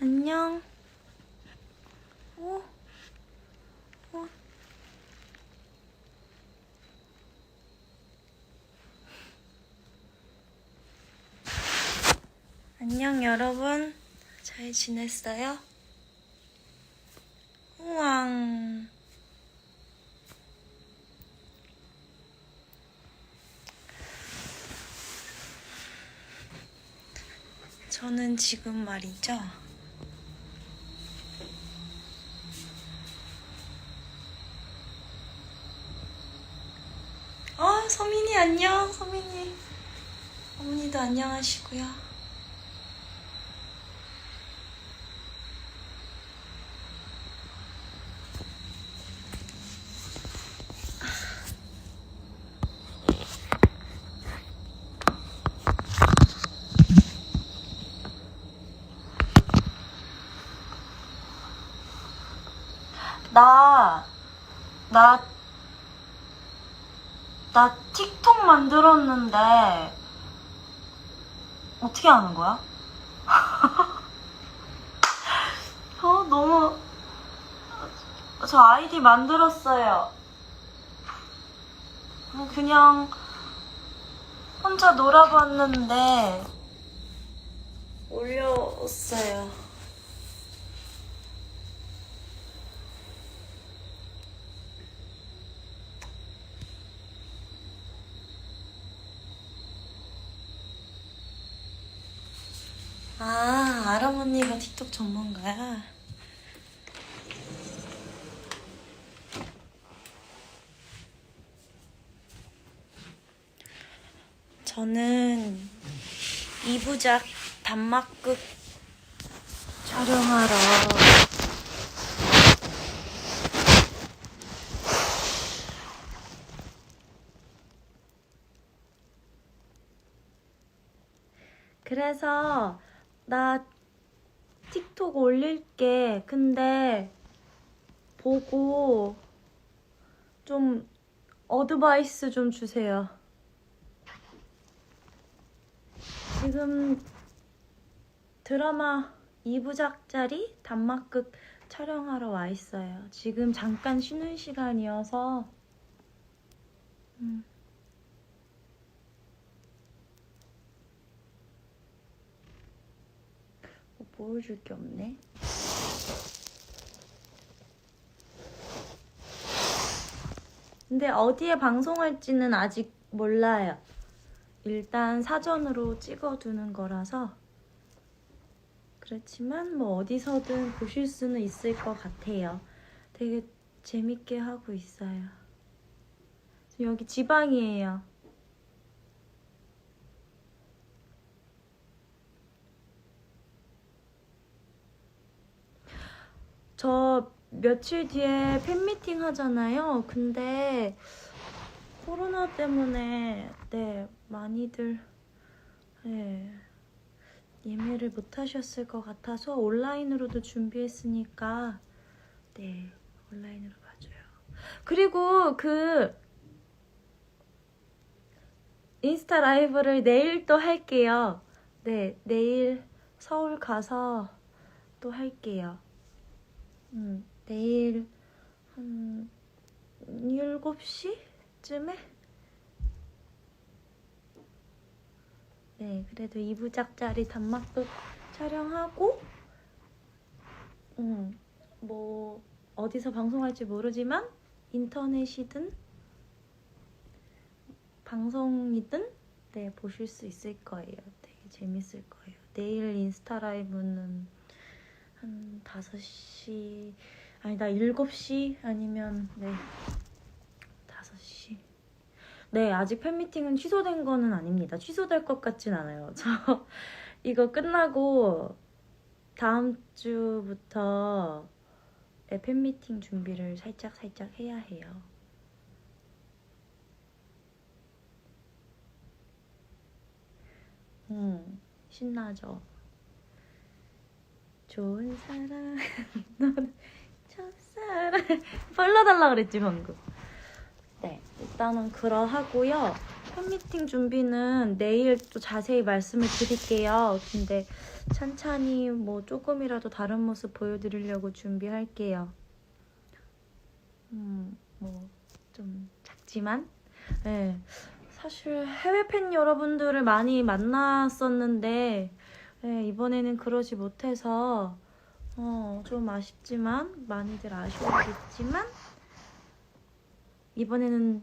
안녕. 어? 어? 안녕 여러분. 잘 지냈어요? 우왕. 저는 지금 말이죠. 어, 서민이 안녕, 서민이. 어머니도 안녕하시고요. 나, 나, 나 틱톡 만들었는데, 어떻게 하는 거야? 어, 너무, 저 아이디 만들었어요. 그냥, 혼자 놀아봤는데, 올렸어요. 아, 아람 언니가 틱톡 전문가야. 저는 2부작 단막극 촬영하러 그래서 나 틱톡 올릴게. 근데 보고 좀 어드바이스 좀 주세요. 지금 드라마 2부작짜리 단막극 촬영하러 와 있어요. 지금 잠깐 쉬는 시간이어서 음. 뭐 보여줄 게 없네. 근데 어디에 방송할지는 아직 몰라요. 일단 사전으로 찍어두는 거라서 그렇지만 뭐 어디서든 보실 수는 있을 것 같아요. 되게 재밌게 하고 있어요. 여기 지방이에요. 저 며칠 뒤에 팬미팅 하잖아요. 근데 코로나 때문에 네 많이들 네, 예매를 못 하셨을 것 같아서 온라인으로도 준비했으니까 네 온라인으로 봐줘요. 그리고 그 인스타 라이브를 내일 또 할게요. 네 내일 서울 가서 또 할게요. 음, 내일 한 7시쯤에? 네, 그래도 2부작짜리 단막극 촬영하고 음, 뭐 어디서 방송할지 모르지만 인터넷이든 방송이든 네, 보실 수 있을 거예요. 되게 재밌을 거예요. 내일 인스타 라이브는 한 5시 아니다 7시 아니면 네 5시. 네 아직 팬미팅은 취소된 거는 아닙니다. 취소될 것 같진 않아요. 저 이거 끝나고 다음 주부터 네, 팬미팅 준비를 살짝 살짝 해야 해요. 음 신나죠 좋은 사람 너는 첫사랑 불러달라 그랬지 방금 네 일단은 그러하고요 팬미팅 준비는 내일 또 자세히 말씀을 드릴게요. 근데 찬찬히 뭐 조금이라도 다른 모습 보여드리려고 준비할게요. 음, 뭐 좀 작지만, 네. 사실 해외 팬 여러분들을 많이 만났었는데 네, 이번에는 그러지 못해서 어, 좀 아쉽지만 많이들 아쉬웠겠지만 이번에는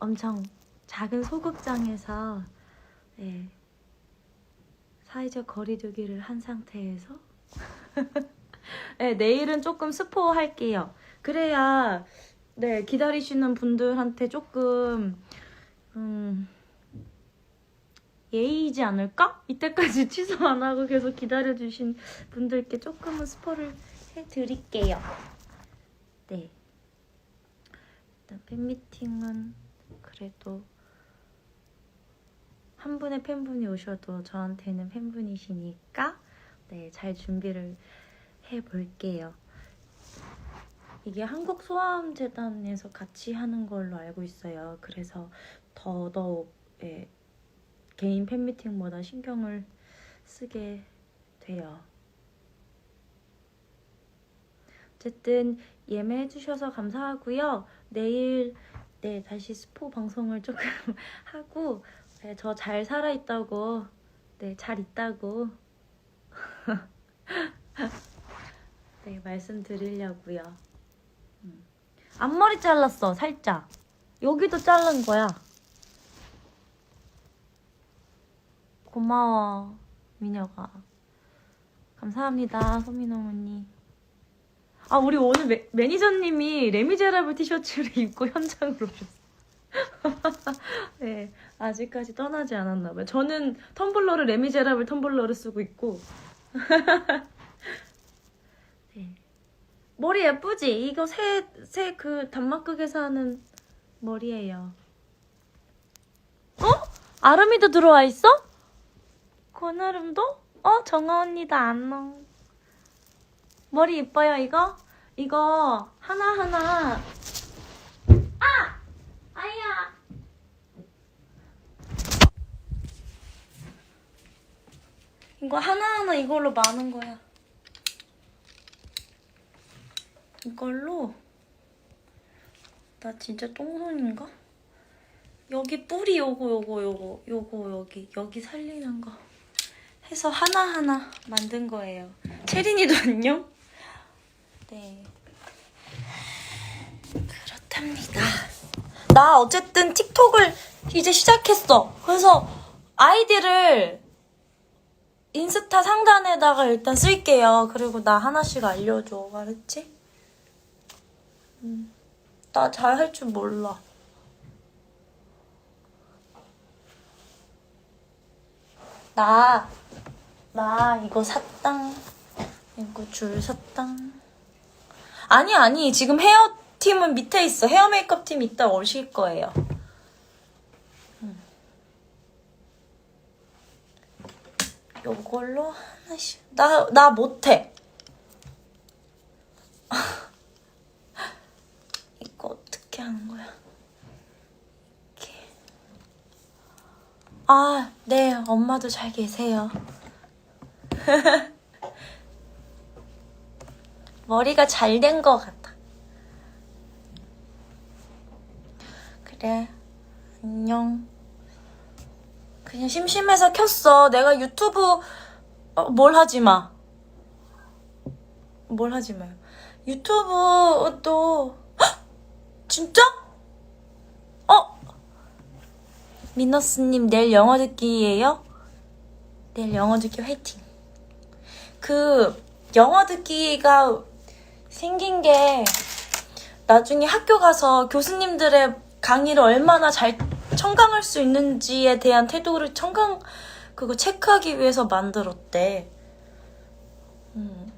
엄청 작은 소극장에서 네, 사회적 거리두기를 한 상태에서 네, 내일은 조금 스포할게요. 그래야 네, 기다리시는 분들한테 조금 음, 예의이지 않을까? 이때까지 취소 안 하고 계속 기다려주신 분들께 조금은 스포를 해드릴게요. 네. 일단 팬미팅은 그래도 한 분의 팬분이 오셔도 저한테는 팬분이시니까 네, 잘 준비를 해볼게요. 이게 한국 소아암 재단에서 같이 하는 걸로 알고 있어요. 그래서 더더욱 예, 개인 팬미팅보다 신경을 쓰게 돼요. 어쨌든 예매해 주셔서 감사하고요. 내일 네 다시 스포 방송을 조금 하고 네, 저잘 살아 있다고 네잘 있다고 네 말씀드리려고요. 음. 앞머리 잘랐어 살짝 여기도 자른 거야. 고마워 미녀가 감사합니다 소민 어머니 아 우리 오늘 매, 매니저님이 레미제라블 티셔츠를 입고 현장으로 오셨어 네 아직까지 떠나지 않았나 봐요 저는 텀블러를 레미제라블 텀블러를 쓰고 있고 네. 머리 예쁘지? 이거 새 새 그 단막극에서 하는 머리예요 어? 아름이도 들어와 있어? 고나름도? 어, 정아 언니다 안녕. 머리 이뻐요, 이거? 이거 하나하나. 아! 아야! 이거 하나하나 이걸로 마는 거야. 이걸로. 나 진짜 똥손인가? 여기 뿌리 요거 요거 요거 요거 여기 여기 살리는 거. 해서 하나하나 만든 거예요. 체린이도 안녕? 네. 그렇답니다. 나 어쨌든 틱톡을 이제 시작했어. 그래서 아이디를 인스타 상단에다가 일단 쓸게요. 그리고 나 하나씩 알려줘. 알았지? 음, 나 잘 할 줄 몰라. 나, 나 이거 샀당. 이거 줄 샀당. 아니, 아니. 지금 헤어 팀은 밑에 있어. 헤어 메이크업 팀 이따 오실 거예요. 음. 요걸로 하나씩. 나, 나 못해. 이거 어떻게 하는 거야? 이렇게. 아, 네. 엄마도 잘 계세요. 머리가 잘 된 것 같아. 그래. 안녕. 그냥 심심해서 켰어. 내가 유튜브 어, 뭘 하지 마. 뭘 하지 마요. 유튜브 또 헉! 진짜? 어? 미너스님 내일 영어 듣기예요? 내일 영어 듣기 화이팅. 그 영어 듣기가 생긴 게 나중에 학교 가서 교수님들의 강의를 얼마나 잘 청강할 수 있는지에 대한 태도를 청강 그거 체크하기 위해서 만들었대. 음.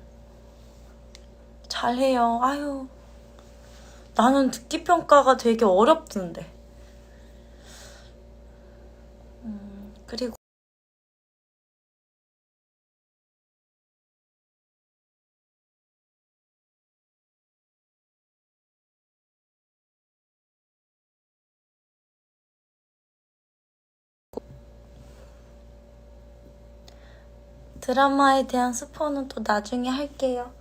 잘해요. 아유. 나는 듣기 평가가 되게 어렵던데. 음, 그리고 드라마에 대한 스포는 또 나중에 할게요.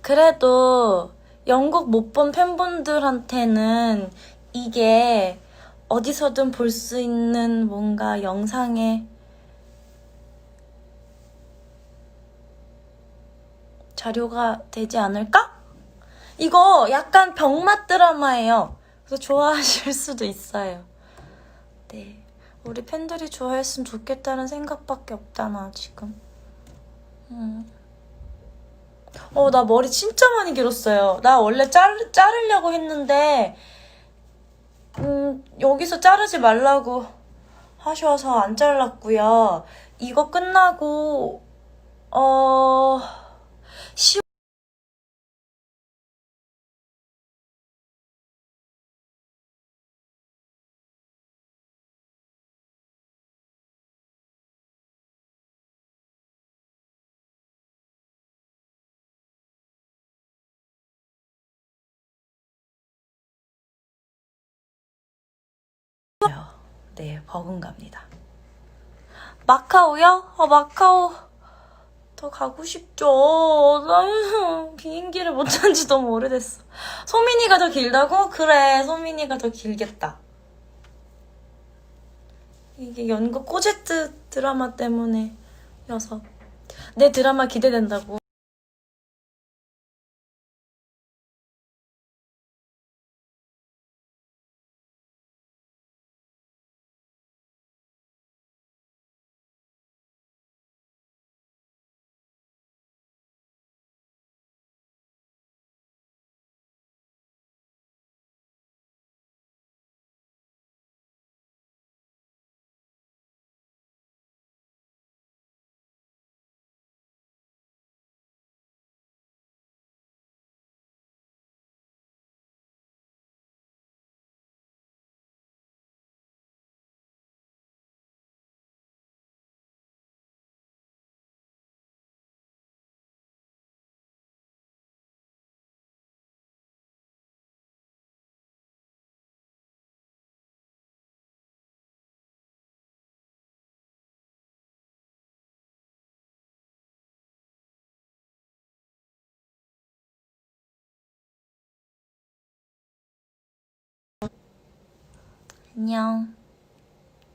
그래도 영국 못 본 팬분들한테는 이게 어디서든 볼 수 있는 뭔가 영상의 자료가 되지 않을까? 이거 약간 병맛 드라마예요. 그래서 좋아하실 수도 있어요. 네. 우리 팬들이 좋아했으면 좋겠다는 생각밖에 나 지금. 음. 어, 나 머리 진짜 많이 길었어요. 나 원래 자르, 자르려고 했는데, 음, 여기서 자르지 말라고 하셔서 안 잘랐고요. 이거 끝나고, 어, 시 네, 버금갑니다. 마카오요? 아, 마카오. 더 가고 싶죠. 나는 비행기를 못 탄 지 너무 오래됐어. 소민이가 더 길다고? 그래, 소민이가 더 길겠다. 이게 연극 꼬제트 드라마 때문에 여서 내 드라마 기대된다고. 안녕.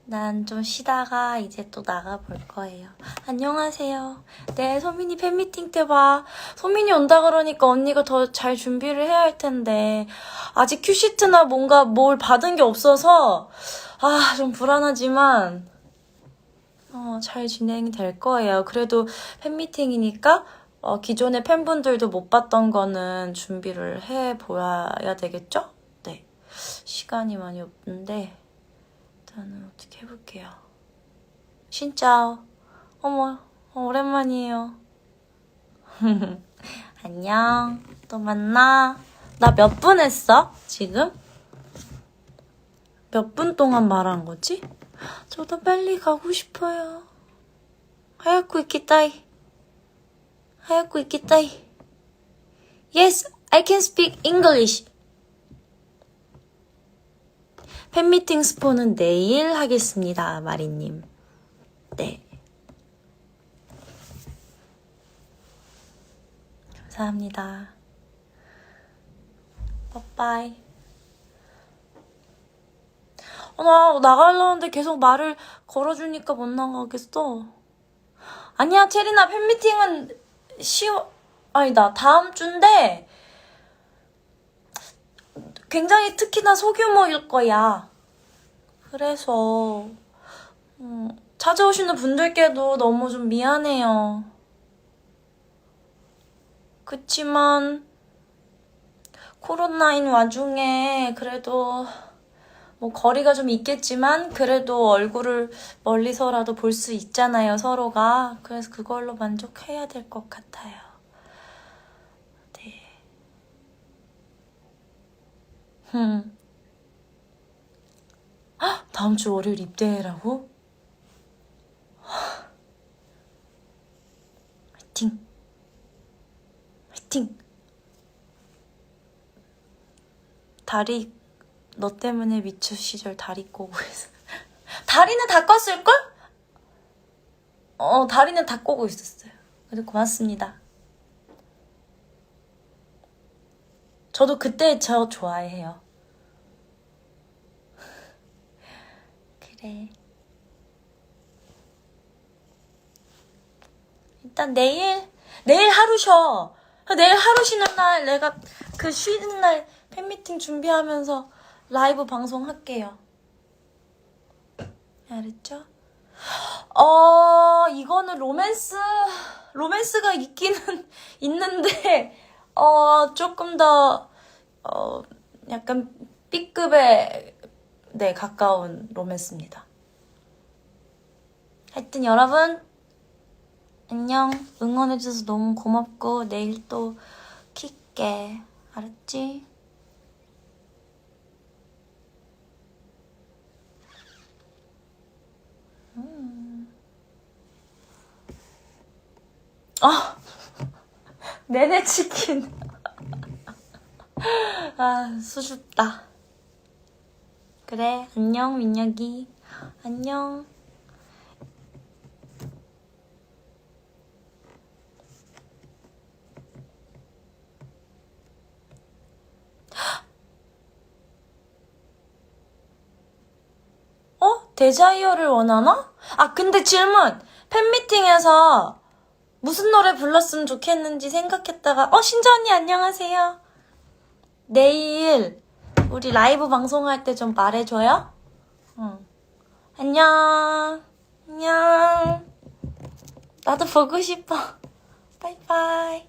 난 좀 쉬다가 이제 또 나가볼 거예요. 안녕하세요. 네, 소민이 팬미팅 때 봐. 소민이 온다 그러니까 언니가 더 잘 준비를 해야 할 텐데. 아직 큐시트나 뭔가 뭘 받은 게 없어서, 아, 좀 불안하지만, 어, 잘 진행이 될 거예요. 그래도 팬미팅이니까, 어, 기존의 팬분들도 못 봤던 거는 준비를 해 보아야 되겠죠? 네. 시간이 많이 없는데 일단은 어떻게 해볼게요. 진짜 어머 어, 오랜만이에요. 안녕 또 만나. 나 몇 분 했어 지금? 몇 분 동안 말한 거지? 저도 빨리 가고 싶어요. 하얗고 있겠다이. 하얗고 있겠다이. Yes, I can speak English. 팬미팅 스포는 내일 하겠습니다, 마리님. 네. 감사합니다. 빠빠이. 어, 나 나가려는데 계속 말을 걸어주니까 못 나가겠어. 아니야, 체리나 팬미팅은 10월, 아니다, 다음 주인데, 굉장히 특히나 소규모일 거야. 그래서 음, 찾아오시는 분들께도 너무 좀 미안해요. 그치만 코로나인 와중에 그래도 뭐 거리가 좀 있겠지만 그래도 얼굴을 멀리서라도 볼 수 있잖아요 서로가 그래서 그걸로 만족해야 될 것 같아요. 네. 흠. 헉, 다음 주 월요일 입대라고? 화이팅! 화이팅! 다리 너 때문에 미추 시절 다리 꼬고 해서 다리는 다 껐을걸? 어, 다리는 다 꼬고 있었어요. 그래도 고맙습니다. 저도 그때 저 좋아해요. 그래. 일단 내일, 내일 하루 쉬어. 내일 하루 쉬는 날 내가 그 쉬는 날 팬미팅 준비하면서 라이브 방송 할게요. 알았죠? 어, 이거는 로맨스, 로맨스가 있기는 있는데, 어, 조금 더, 어, 약간 B급에, 네, 가까운 로맨스입니다. 하여튼 여러분, 안녕. 응원해줘서 너무 고맙고, 내일 또 킬게. 알았지? 아, 내내 치킨. 아, 수줍다. 그래, 안녕, 민혁이. 안녕. 어? 데자이어를 원하나? 아, 근데 질문! 팬미팅에서 무슨 노래 불렀으면 좋겠는지 생각했다가, 어, 신자 언니 안녕하세요. 내일 우리 라이브 방송할 때 좀 말해줘요? 응. 안녕. 안녕. 나도 보고 싶어. 바이바이.